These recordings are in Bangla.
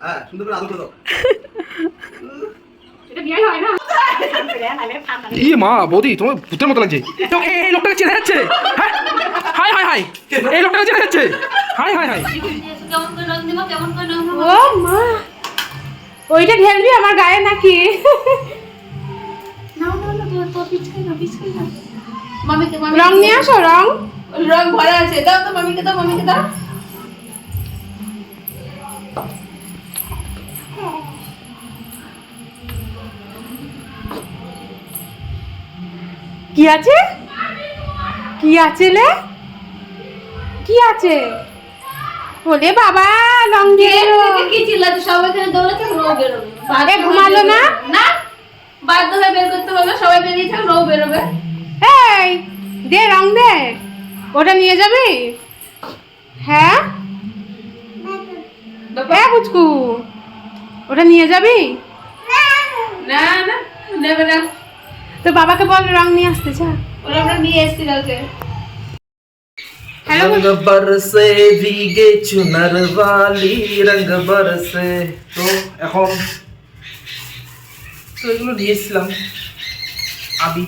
হ্যাঁ সুন্দর করে আদর করে দাও ই মা বৌদি তোমার ভূতের মতো লাগছে। এই লোকটাকে চেনা যাচ্ছে। হ্যাঁ? হাই হাই হাই। এই লোকটাকে চেনা যাচ্ছে। হাই হাই হাই। কেমন করে রং দিব কেমন করে রং দিব ও মা ওইটা ঢেলবি আমার গায়ে নাকি? রং নিয়ে আসো রং। রং ভরা আছে। দাও তো মামিকে দাও মামিকে দাও। কি আছে? কি আছে লে? কি আছে? ওলে বাবা দিয়ে এলো। কি চিল্লাতে সবাই এখানে দৌড়ে থাক রৌ বেরোবে। এ, ঘুমালো না? না বাধ্য হয়ে বের করতে হলো সবাই বেরিয়ে থাক রৌ বেরোবে। এই দে রং দে। ওটা নিয়ে যাবি? হ্যাঁ? হ্যাঁ বুচকু ওটা নিয়ে যাবি? না না নেবে না। তো বাবাকে বল রং নিয়ে আসতে যা ওরা আমরা নিয়ে এসেছি কালকে হ্যালো रंग बरसे भीगे चुनर वाली रंग बरसे তো এখন তো এগুলো নিয়ে এসেছিলাম আবি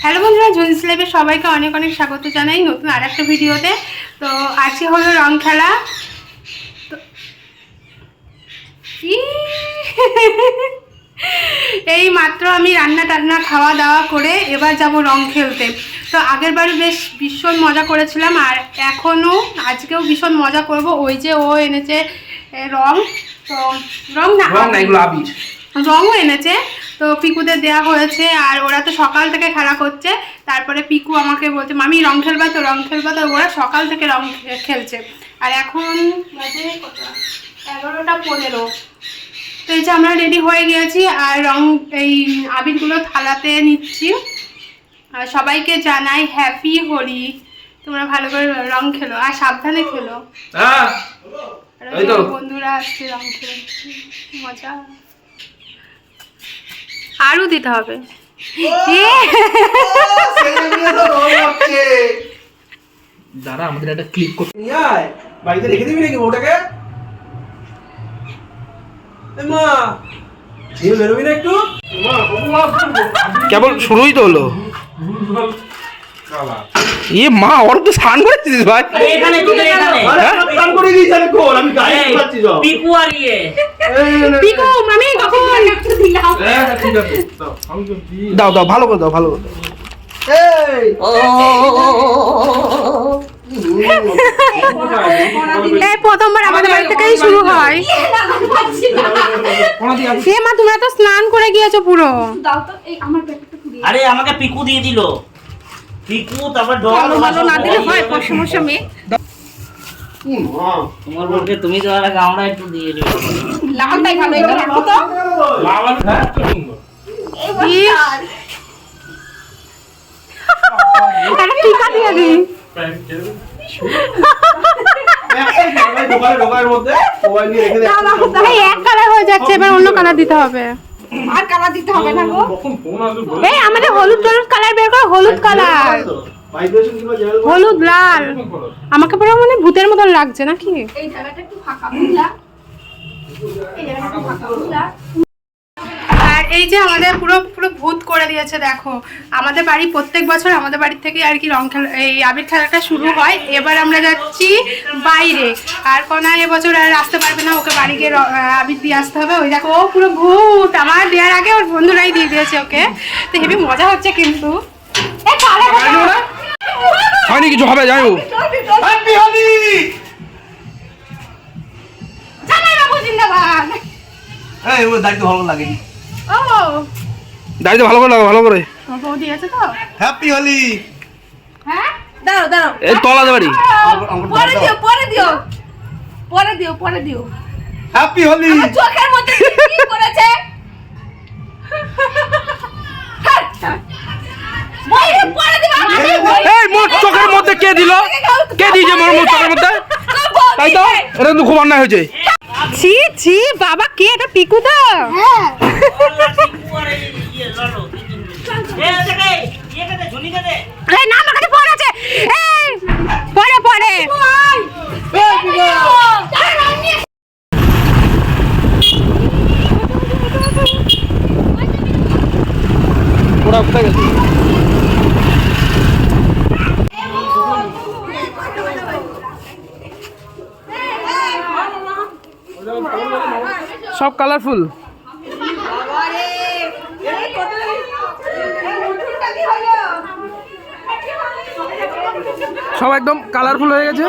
হ্যালো বন্ধুরা জুন স্লেবের সবাইকে অনেক অনেক স্বাগত জানাই নতুন আর একটা ভিডিওতে তো আজকে হলো রং খেলা তো- ই! এই মাত্র আমি রান্না টান্না খাওয়া দাওয়া করে এবার যাব রং খেলতে। তো আগের বারে বেশ ভীষণ মজা করেছিলাম আর এখনও আজকেও ভীষণ মজা করব। ওই যে ও এনেছে রং। তো রং না রঙও এনেছে। তো পিকুদের দেয়া হয়েছে আর ওরা তো সকাল থেকে খেলা করছে। তারপরে পিকু আমাকে বলছে মামি রং খেলবা তো রং খেলবা তো। ওরা সকাল থেকে রং খেলছে। আর এখন বাজে এগারোটা পনেরো। তো এই যে আমরা রেডি হয়ে গিয়েছি আর রং এই আবিরগুলো থালাতে নিচ্ছি। আর সবাইকে জানাই হ্যাপি হোলি। তোমরা ভালো করে রং খেলো আর সাবধানে খেলো। হ্যাঁ। আর এই তো। বন্ধুরা আসছে রং খেলে মজা। আরও দিতে হবে। দাঁড়া আমাদের একটা ক্লিক করতে বাড়িতে রেখে দিবি নাকি ওটাকে মা নিয়ে বেরোবি না একটু? কেবল শুরুই তো হলো। ইয়ে মা ওর তো স্নান করেছিস ভাই। এখানে তুলে এখানে? স্নান করে দিয়েছি আমি কোন আমি গায়ে পাচ্ছি সব। পিপু আর ইয়ে। এই, এই, এই, পিকু মামি কখন হ্যাঁ, হ্যাঁ, দাও। দাও দাও ভালো করে দাও ভালো করে দাও। এই। এই প্রথমবার আমাদের বাড়ি থেকেই শুরু হয়। এ মা তোমরা তো স্নান করে গিয়েছো পুরো। দাও তো এই আমার প্যাকেটটা কুড়িয়ে আরে আমাকে পিকু দিয়ে দিল। পিকু তারপর ডল ভালো ভালো না দিলে হয় পশু মেয়ে। তোমার বলতে তুমি তো আর আগে একটু দিয়ে দিও লালটাই ভালো এটা রাখো তো। ইস। একটা টিকা দিয়ে দিই। হয়ে যাচ্ছে এবার অন্য কালার দিতে হবে। আর কালার দিতে হবে না গো। এই আমাদের হলুদ কালার বের করো হলুদ কালার ভাইব্রেশন কিংবা জেল হলুদ লাল। আমাকে পুরো মানে ভূতের মতন লাগছে নাকি? এই জায়গাটা একটু ফাঁকা বুঝলা? এই জায়গাটা ফাঁকা বুঝলা? আর এই যে আমাদের পুরো পুরো ভূত করে দিয়েছে দেখো। আমাদের বাড়ি প্রত্যেক বছর আমাদের বাড়ি থেকে আর কি রং খেলা এই আবির খেলাটা শুরু হয়। এবার আমরা যাচ্ছি বাইরে। আর কনা এবছর আর আসতে পারবে না ওকে বাড়ি গিয়ে আবির দিয়ে আসতে হবে। ওই দেখো ও পুরো ভূত। আমার দেওয়ার আগে ওর বন্ধুরাই দিয়ে দিয়েছে ওকে। তো হেবি মজা হচ্ছে কিন্তু। এ, কালা কালা। হয়নি কিছু হবে যাই জিন্দাবাদ। এই দাড়িতে ভালো লাগেনি ও দাড়িতে ভালো করে লাগো ভালো করে। তোমার বৌদি আছে তো? হ্যাপি হোলি হ্যাঁ? দাঁড়াও দাঁড়াও। এই বাড়ি পরে দিও পরে দিও। পরে দিও পরে দিও। হ্যাপি হোলি চোখের মধ্যে কি করেছে বইরে পরে দিবা আমাকে বই এই মোট চোখের মধ্যে কে দিল? কে দিয়েছে মোর মোট চোখের মধ্যে? তাই তো? এটা কিন্তু খুব অন্যায় হয়েছে। ছি ছি বাবা কে এটা? পিকু তো? হ্যাঁ। আছে। পরে পরে সব কালারফুল একদম কালারফুল হয়ে গেছে।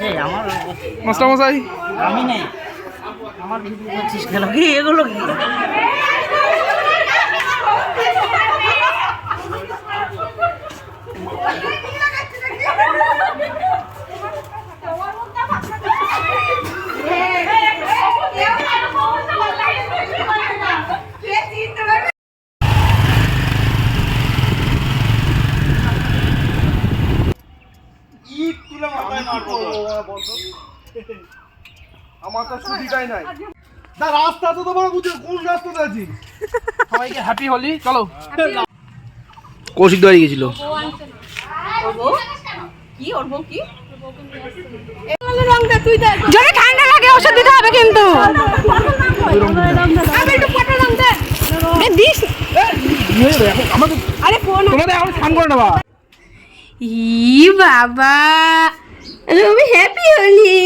মাস্টারমশাই মাস্টার মশাই আমি নেই। আমার ভিডিও করছিস কেন? কি এগুলো নাই। না রাস্তা তো তোমার বুঝে কোন রাস্তাতে আছি সবাইকে হ্যাপি হোলি চলো। কৌশিক দাঁড়িয়ে গেছিল। যদি ঠান্ডা লাগে ওষুধ দিতে হবে কিন্তু। আমি একটু photo wrong they. A this. আমাদের আরে ফোন তোমাদের করে নেবা। ই বাবা আমি হ্যাপি হলি।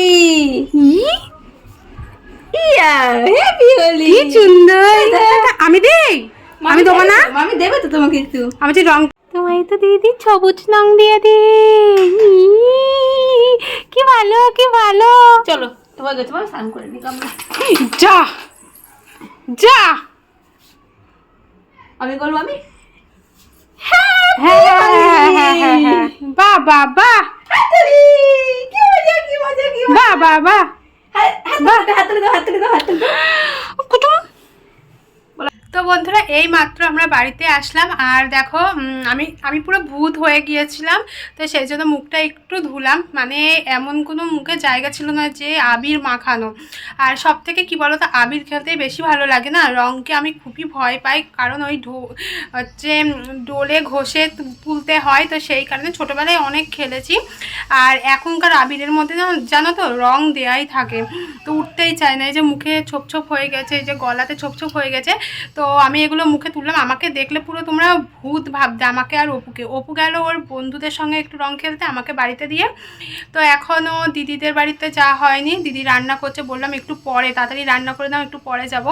ইয়া হ্যাপি হলি। কি সুন্দর। আমি দেই? আমি দেবো না? আমি দেবে তো তোমাকে একটু। আমি যে রং তোমায় তো দিদি সবুজ রং দিয়ে দি কি ভালো কি ভালো। চলো তোমার গেছে তোমার স্নান করে নিই যা যা। আমি বলব আমি হ্যাঁ হ্যাঁ হ্যাঁ হ্যাঁ হ্যাঁ বাহ। ಹತ್ತಲಿದು ಹತ್ತಲಿದು ಹತ್ತಲಿದು ಕುಟುಂಬ বন্ধুরা, এই মাত্র আমরা বাড়িতে আসলাম। আর দেখো আমি আমি পুরো ভূত হয়ে গিয়েছিলাম, তো সেই জন্য মুখটা একটু ধুলাম। মানে এমন কোনো মুখে জায়গা ছিল না যে আবির মাখানো। আর সব থেকে কী বলো তো আবির খেলতেই বেশি ভালো লাগে না? রঙকে আমি খুবই ভয় পাই, কারণ ওই ঢো, হচ্ছে ডোলে ঘষে তুলতে হয়, তো সেই কারণে ছোটোবেলায় অনেক খেলেছি। আর এখনকার আবিরের মধ্যে জানো তো, রং দেয়াই থাকে। তো উঠতেই চায় না, এই যে মুখে ছোপ ছোপ হয়ে গেছে, এই যে গলাতে ছোপ ছোপ হয়ে গেছে, তো আমি এগুলো মুখে তুললাম। আমাকে দেখলে পুরো তোমরা ভূত ভাবতে আমাকে আর অপুকে। অপু গেল ওর বন্ধুদের সঙ্গে একটু রং খেলতে, আমাকে বাড়িতে দিয়ে। তো এখনও দিদিদের বাড়িতে যাওয়া হয়নি। দিদি রান্না করছে, বললাম একটু পরে, তাড়াতাড়ি রান্না করে দাও একটু পরে যাব।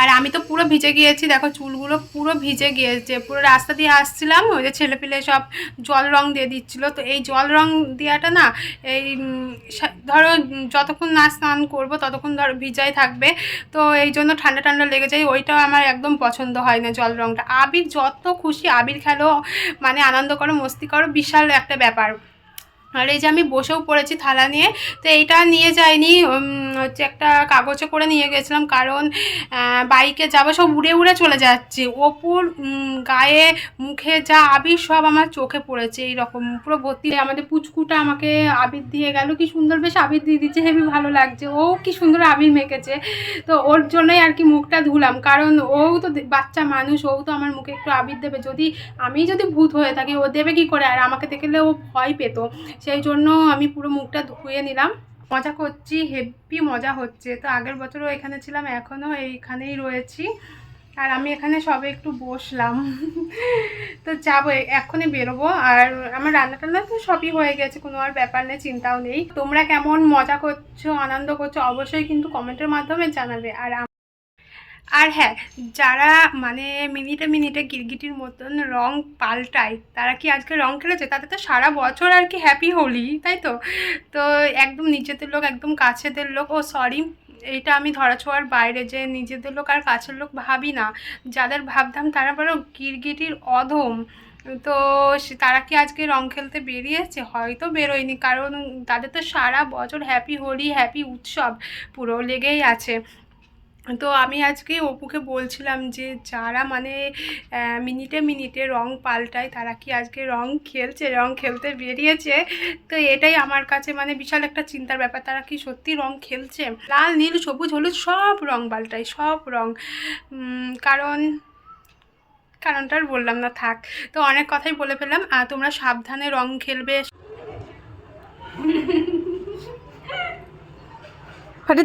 আর আমি তো পুরো ভিজে গিয়েছি, দেখো চুলগুলো পুরো ভিজে গিয়েছে, পুরো রাস্তা দিয়ে আসছিলাম, ওই যে ছেলেপিলে সব জল রং দিয়ে দিচ্ছিল, তো এই জল রং দেওয়াটা না, এই ধরো যতক্ষণ না স্নান করব ততক্ষণ ধরো ভিজাই থাকবে, তো এই জন্য ঠান্ডা ঠান্ডা লেগে যায় ওইটা আমার একদম পছন্দ হয় না জল রংটা। আবির যত খুশি আবির খেলো মানে আনন্দ করো, মস্তি করো, বিশাল একটা ব্যাপার। আর এই যে আমি বসেও পড়েছি থালা নিয়ে, তো এইটা নিয়ে যাইনি হচ্ছে একটা কাগজে করে নিয়ে গেছিলাম কারণ বাইকে যাব, সব উড়ে উড়ে চলে যাচ্ছে। ওপুর গায়ে, মুখে যা আবির সব আমার চোখে পড়েছে এইরকম। পুরো ভর্তি আমাদের পুচকুটা আমাকে আবির দিয়ে গেল। কি সুন্দর বেশ আবির দিয়ে দিচ্ছে, হেবি ভালো লাগছে। ও কি সুন্দর আবির মেখেছে। তো ওর জন্যই আর কি মুখটা ধুলাম, কারণ ও তো বাচ্চা মানুষ, ও তো আমার মুখে একটু আবির দেবে। যদি আমি যদি ভূত হয়ে থাকি, ও দেবে কি করে? আর আমাকে দেখলে ও ভয় পেত। সেই জন্য আমি পুরো মুখটা ধুয়ে নিলাম। মজা করছি, হেভি মজা হচ্ছে। তো আগের বছরও এখানে ছিলাম, এখনও এইখানেই রয়েছি। আর আমি এখানে সবে একটু বসলাম। তো যাব, এ- এক্ষুনি বেরোবো। আর আমার রান্না টান্না তো সবই হয়ে গেছে, কোনো আর ব্যাপার নেই, চিন্তাও নেই। তোমরা কেমন মজা করছ, আনন্দ করছ, অবশ্যই কিন্তু কমেন্টের মাধ্যমে জানাবে। আর আর হ্যাঁ যারা মানে মিনিটে মিনিটে গিরগিটির মতন রং পাল্টায়, তারা কি আজকে রং খেলেছে? তাদের তো সারা বছর আর কি হ্যাপি হোলি, তাই তো? তো একদম নিজেদের লোক, একদম কাছেদের লোক, ও সরি এটা আমি ধরাছোঁয়ার বাইরে যে নিজেদের লোক আর কাছের লোক ভাবি না। যাদের ভাবতাম তারা বলো গিরগিটির অধম। তো তারা কি আজকে রং খেলতে বেরিয়েছে? হয়তো বেরোয়নি, কারণ তাদের তো সারা বছর হ্যাপি হোলি হ্যাপি উৎসব পুরো লেগেই আছে। তো আমি আজকে অপুকে বলছিলাম যে যারা মানে মিনিটে মিনিটে রং পাল্টায়, তারা কি আজকে রং খেলছে? রং খেলতে বেরিয়েছে? তো এটাই আমার কাছে মানে বিশাল একটা চিন্তার ব্যাপার। তারা কি সত্যি রং খেলছে? লাল, নীল, সবুজ, হলুদ সব রং পাল্টায়, সব রং। কারণ, কারণটা আর বললাম না, থাক। তো অনেক কথাই বলে ফেললাম। তোমরা সাবধানে রং খেলবে। দি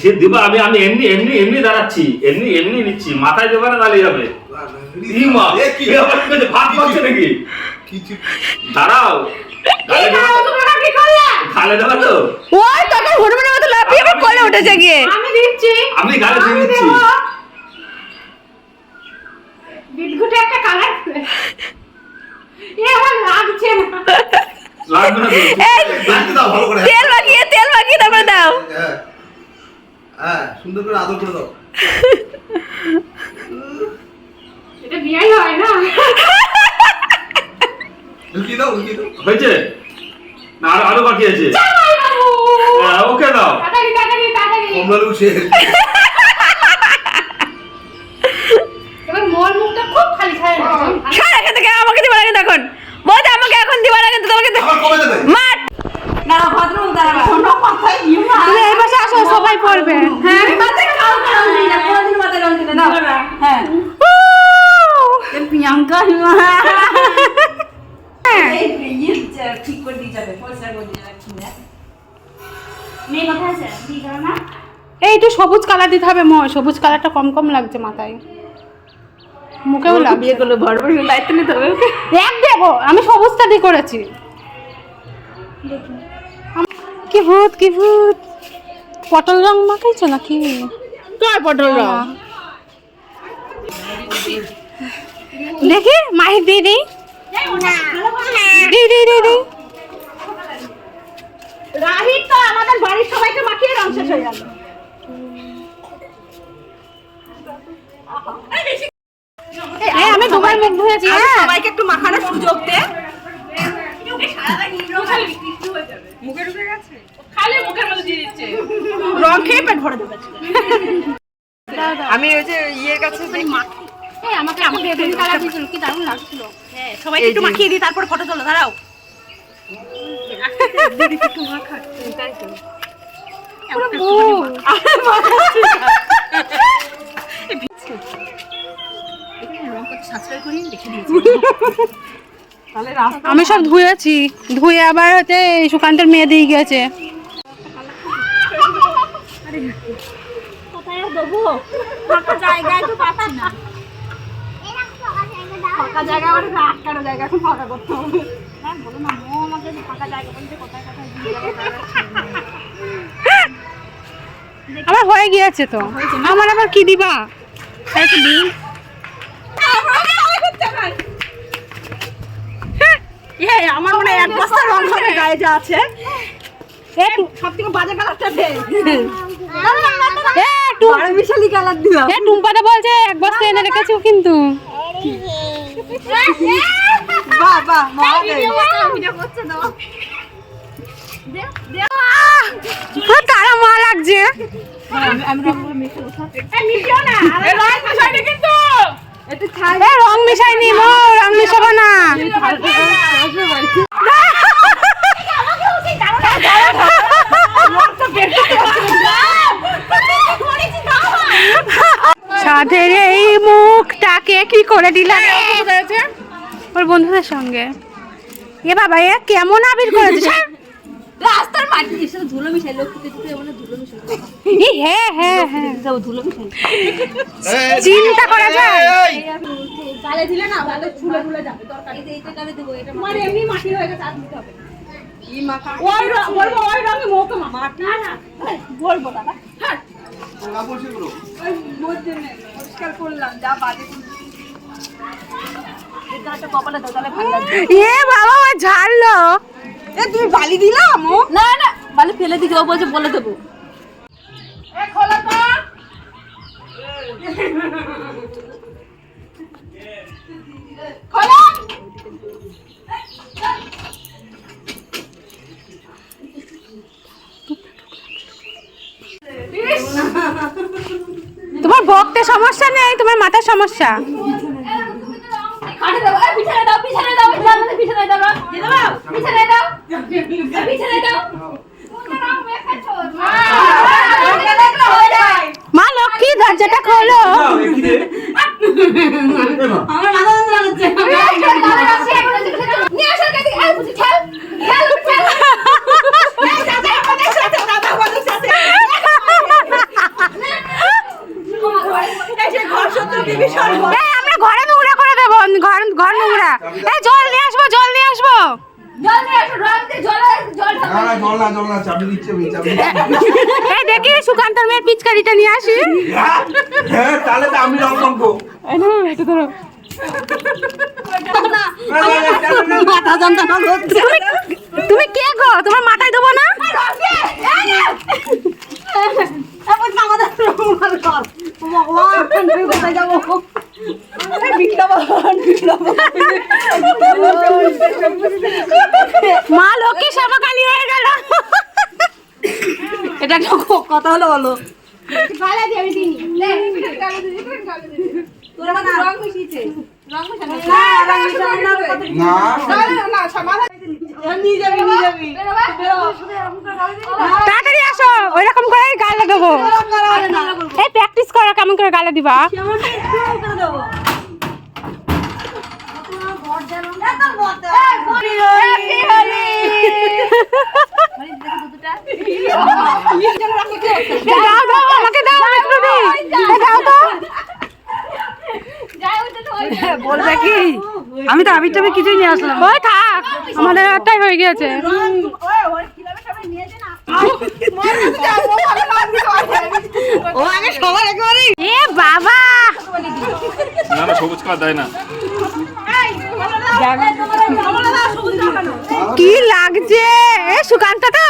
সে দিব আমি আমি এমনি এমনি এমনি দাঁড়াচ্ছি এমনি এমনি নিচ্ছি মাথায় দেবে না দাঁড়িয়ে যাবে? ভাত পাচ্ছে নাকি? দাঁড়াও। গালে দেবা তো? কি করলে? গালে দেবা তো? ওই তখন হনুমানের মতো লাফিয়ে আবার কোলে উঠেছে গিয়ে। আমি দিচ্ছি। আমি গালে দিয়ে দিচ্ছি। দেবো। একটা কালার এ আমার লাগছে না। লাগবে না তো? এই লাগতে দাও ভালো করে। তেল মাখিয়ে তেল মাখিয়ে তারপরে দাও। হ্যাঁ হ্যাঁ সুন্দর করে আদর করে দাও। এটা বিয়াই হয় না। লুকিয়ে দাও লুকিয়ে দাও। হয়েছে? না আরও আরও বাকি আছে। হ্যাঁ, ওকে দাও। তাড়াতাড়ি তাড়াতাড়ি তাড়াতাড়ি কমলা লু শেষ এবার মোর মুখটা খুব খালি খালি লাগছে। থেকে আমাকে দিবার আগে তখন। বলতে আমাকে এখন দিবার আগে তোমাকে দে- আবার কবে দেবে। মার! না দাঁড়াবে। কোনো কথাই সবাই পড়বে হ্যাঁ। দাও। হ্যাঁ। প্রিয়াঙ্কা এই ইয়ে ঠিক করে দিয়ে যাবে পয়সা করে দিয়ে রাখছি না মেয়ে কোথায় আছে? গেল না? এই একটু সবুজ কালার দিতে হবে মো। সবুজ কালারটা কম কম লাগছে মাথায়। মুখেও লাগছে। বিয়ে বড় বড় দায়িত্ব নিতে হবে এক দেবো আমি সবুজটা দিয়ে করেছি। কি ভূত কি ভূত। পটল রং মাখাইছো নাকি? তোর পটল রং? দেখি মাহি দি দি দি দি দি দি রাহির তো আমাদের বাড়ির সবাইকে মাখিয়ে রং শেষ হয়ে গেল। এই আমি দুবার মুখ ধুয়েছি হ্যাঁ। সবাইকে একটু মাখানোর সুযোগ দে। রং খেয়ে পেট ভরে দেবে আমি ওই যে ইয়ের কাছে আমাকে আমাকে বেগুনি কালার দিয়েছিল কি দারুণ লাগছিল। সবাইকে একটু মাখিয়ে দিই তারপর ফটো তোলো দাঁড়াও। আমি সব ধুয়েছি। ধুয়ে আবার হচ্ছে সুকান্তের মেয়ে দিয়ে গেছে কোথায় দেবো? ফাঁকা জায়গায় তো পাচ্ছি না। ফাঁকা জায়গা মানে আটকানো জায়গা এখন ফাঁকা করতে হবে। হ্যাঁ বলো না মো আমাকে ফাঁকা জায়গা বলতে কোথায় কোথায় দিয়ে যাবে তারা ঠিক নেই। আমার হয়ে গিয়েছে তো। আমার আবার কি দিবা? একটু দিই। ইয়ে, আমার মনে হয় এক বস্তা রং হবে গায়ে যা আছে। সব থেকে বাজে কালারটা দে। টুম্পাদা বলছে এক বস্তা এনে রেখেছো কিন্তু। তারা মা লাগছে। রং মিশাইনি মো রং মিশাবো না। সাধের এই মুখটাকে কি করে দিলাম? ওর বন্ধুদের সঙ্গে। এ বাবা এ কেমন আবির করেছে রাস্তার মাটি এসে ধুলো মিশাই দিতে মানে ধুলো মিশাই এই হ্যাঁ হ্যাঁ হ্যাঁ। যাও ধুলো মিশাই চিন্তা করা যায়। গালে দিলে না ছুলে যাবে দরকার এই এইটা গালে দেবো এটা মানে এমনি মাটি হয়ে গেছে আর দিতে হবে। ওই বলব ওই রঙে মোকে মামা না না বলব দাদা। হ্যাঁ কাপড় সেগুলো ওই মধ্যে পরিষ্কার করলাম যা বাজে এটা কপালে দাও তাহলে ভালো লাগবে এ বাবা ও ঝাড়লো। এ তুমি বালি দিলাম না না বালি ফেলে দিকে ও বলছে বলে দেবো। তোমার বকতে সমস্যা নেই তোমার মাথার সমস্যা মা লক্ষ্মী দরজাটা খোলো আমার মাথা করছে নিয়ে আসো কাটি আর বুঝি খেল খেল খেল এই দাদা আমাদের সাথে দাদা আমাদের সাথে এই যে ঘর শত্রু বিভীষণ এই আমরা ঘরে নোংরা করে দেবো ঘর ঘর নোংরা এই জল নিয়ে আসব জল নিয়ে আসব জল নিয়ে আসো রং দিয়ে জল জল না না না চাবি দিচ্ছে আমি চাবি দেখি সুকান্তর মেয়ের পিচকারিটা নিয়ে আসি। হ্যাঁ, হ্যাঁ তাহলে তো আমি রং তুমি কে গো? তোমার মাথায় দেবো না? আমাদের রুমাল কর ভগবান আমি কোথায় যাব? মা লক্ষ্মী গেল এটা একটা কথা হলো বলো। গালা দিয়ে আমি দিইনি। তোরা না। রং মিশিয়েছে। রং মিশানো না রং মিশানো না। না নিয়ে যাবি নিয়ে যাবি। তাড়াতাড়ি আসো ওই রকম করে গালে দেবো এই প্র্যাকটিস করো কেমন করে গালে দিবা। কেমন করে দেবো। দাও দাও আমাকে দাও একটু দাও তো বলবে কি আমি তো আবির টাবি কিছুই নিয়ে আসলাম ওই থাক আমাদের একটাই হয়ে গেছে ও আগে সবার একেবারে এ বাবা না না সবুজ কালার দেয় না কি লাগছে? এ সুকান্ত তো।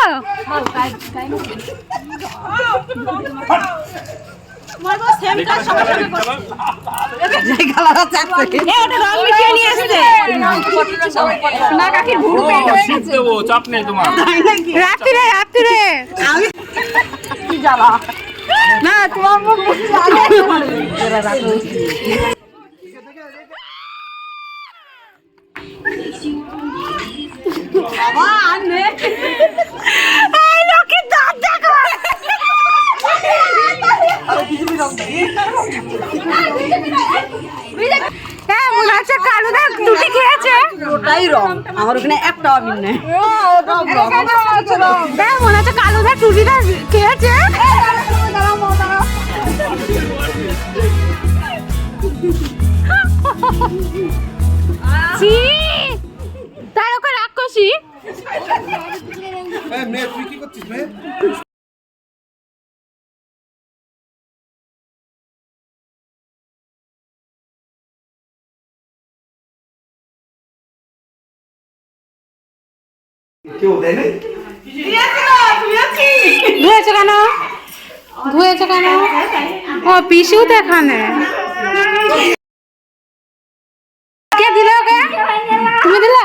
না তোমার বাবা আনে এই লোকের দাঁত দেখো আমার ওখানে একটা আমিন নেই মনে হচ্ছে কালুদা টুটিটা খেয়েছে ছি! তুই কি করছিস কেউ দেয় নাই? ধুয়েছে কেন? ধুয়েছে কেন? ও পিসিও তো এখানে। কে দিলে ওকে? তুমি দিলে?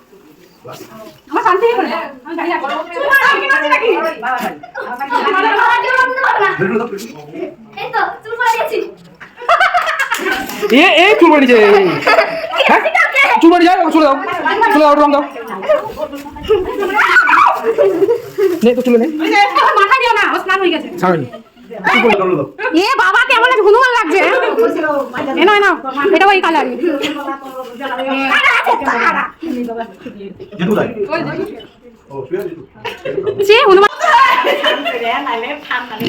আমার শান্তি করে। আমি দাঁড়িয়ে আছি। এ এই চুল বাড়ি যায় হ্যাঁ? চুল বাড়ি যায় চলে দাও চলে দাও রং দাও। নে তো চলে নে। মাথা দিও না ও স্নান হয়ে গেছে। ছাড়েনি। এ বাবা কেমন হনুমান লাগছে এ নাও নাও এটা ওই কালারই হনুমান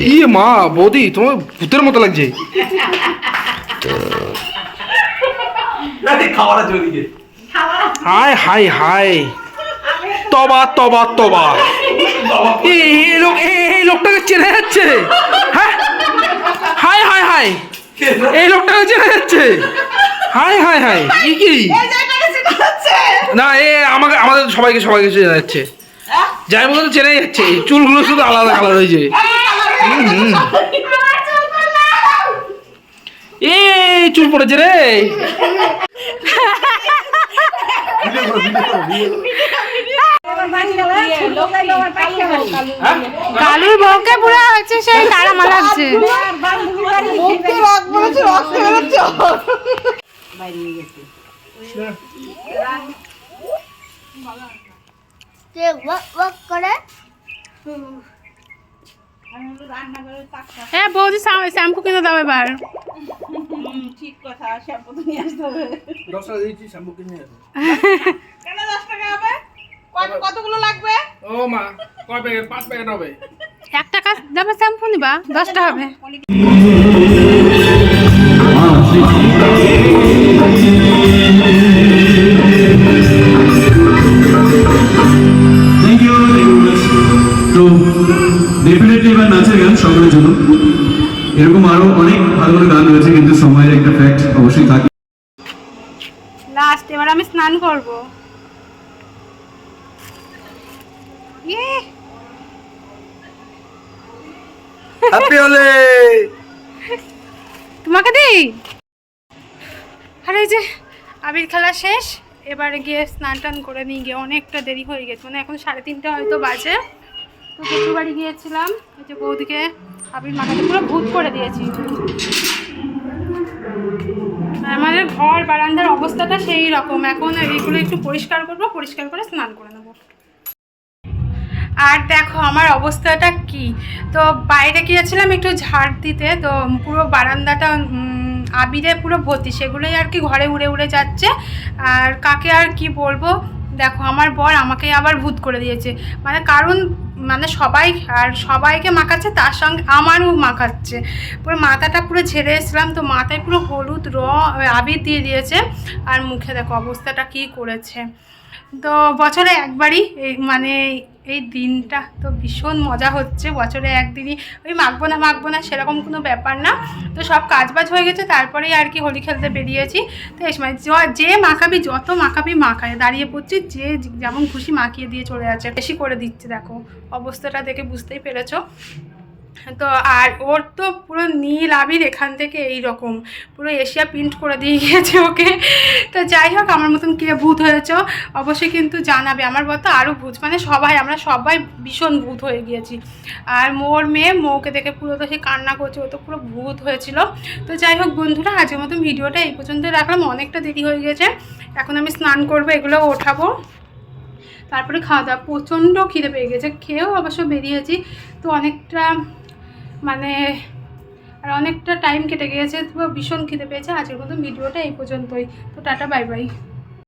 ই মা বৌদি তোমার ভূতের মতো লাগছে। হাই হাই হাই। তবা তবা তবা। এই লোক এই লোকটাকে চেনে যাচ্ছে হ্যাঁ হাই। এই লোকটাকে চেনা যাচ্ছে? হাই হাই হাই। ই কি না এ আমাকে আমাদের সবাইকে সবাইকে চেনা যাচ্ছে। যাই বলতে চেনাই যাচ্ছে। চুলগুলো শুধু আলাদা কালার হয়েছে। এই চুল পড়েছে রে। হ্যাঁ? কালুর বউকে পুরো হচ্ছে সেই তারা লাগছে করে হ্যাঁ বৌদি শ্যাম্পু কিনে দাও এবার। ঠিক কথা শ্যাম্পু তো নিয়ে আসতে হবে। দশ টাকা দিয়েছি শ্যাম্পু কিনে আসো। কেন দশ টাকা হবে? কতগুলো লাগবে? ও মা কয় প্যাকেট পাঁচ প্যাকেট হবে। এক টাকা দামে শ্যাম্পু নিবা দশটা হবে। থ্যাংক ইউ তো ডেফিনেটলি এবার নাচের গান সকলের জন্য। এরকম আরও অনেক ভালো ভালো গান রয়েছে কিন্তু সময়ের একটা ফ্যাক্ট অবশ্যই থাকে। লাস্ট এবার আমি স্নান করব ইয়ে হ্যাপি হলে তোমাকে দিই? আর এই যে, আবির খেলা শেষ, এবারে গিয়ে স্নান টান করে নিয়ে গিয়ে অনেকটা দেরি হয়ে গেছে। মানে এখন সাড়ে তিনটে হয়তো বাজে। তো শ্বশুর বাড়ি গিয়েছিলাম, এই যে বৌদিকে আবির মাথাতে পুরো ভূত করে দিয়েছি। আমাদের ঘর, বারান্দার অবস্থাটা সেই রকম। এখন এইগুলো একটু পরিষ্কার করব, পরিষ্কার করে স্নান করে নেব। আর দেখো আমার অবস্থাটা কি? তো বাইরে গিয়েছিলাম একটু ঝাড় দিতে, তো পুরো বারান্দাটা আবিরে পুরো ভর্তি। সেগুলোই আর কি ঘরে উড়ে উড়ে যাচ্ছে। আর কাকে আর কি বলব? দেখো আমার বর আমাকে আবার ভূত করে দিয়েছে। মানে কারণ মানে সবাই, আর সবাইকে মাখাচ্ছে, তার সঙ্গে আমারও মাখাচ্ছে। পুরো মাথাটা পুরো ঝেড়ে এসেছিলাম, তো মাথায় পুরো হলুদ র আবির দিয়ে দিয়েছে। আর মুখে দেখো অবস্থাটা কি করেছে। তো বছরে একবারই মানে এই দিনটা তো ভীষণ মজা হচ্ছে, বছরে একদিনই। ওই মাখবো না মাখবো না, সেরকম কোনো ব্যাপার না। তো সব কাজবাজ হয়ে গেছে, তারপরেই আর কি হোলি খেলতে বেরিয়েছি। তো এই সময় য- যে মাখাবি, যত মাখাবি মাখায়, দাঁড়িয়ে পড়ছি, যে যেমন খুশি মাখিয়ে দিয়ে চলে যাচ্ছে। বেশি করে দিচ্ছে, দেখো। অবস্থাটা দেখে বুঝতেই পেরেছ। তো আর ওর তো পুরো নীল আবির এখান থেকে এই রকম পুরো এশিয়া প্রিন্ট করে দিয়ে গিয়েছে ওকে। তো যাই হোক, আমার মতন কে ভূত হয়েছে, অবশ্যই কিন্তু জানাবে। আমার বলতো আরও ভূত মানে সবাই, আমরা সবাই ভীষণ ভূত হয়ে গিয়েছি। আর মোর মেয়ে, মৌকে দেখে পুরো তো সে কান্না করছে, ও তো পুরো ভূত হয়েছিল। তো যাই হোক বন্ধুরা, আজকের মতন ভিডিওটা এই পর্যন্ত রাখলাম। অনেকটা দেরি হয়ে গেছে এখন আমি স্নান করব, এগুলো ওঠাবো। তারপরে খাওয়া দাওয়া। প্রচণ্ড খিদে পেয়ে গেছে। খেয়েও অবশ্য বেরিয়েছি। তো অনেকটা মানে আর অনেকটা টাইম কেটে গিয়েছে তো ভীষণ খিদে পেয়েছে। আজকের মতো ভিডিওটা এই পর্যন্তই। তো টাটা বাই বাই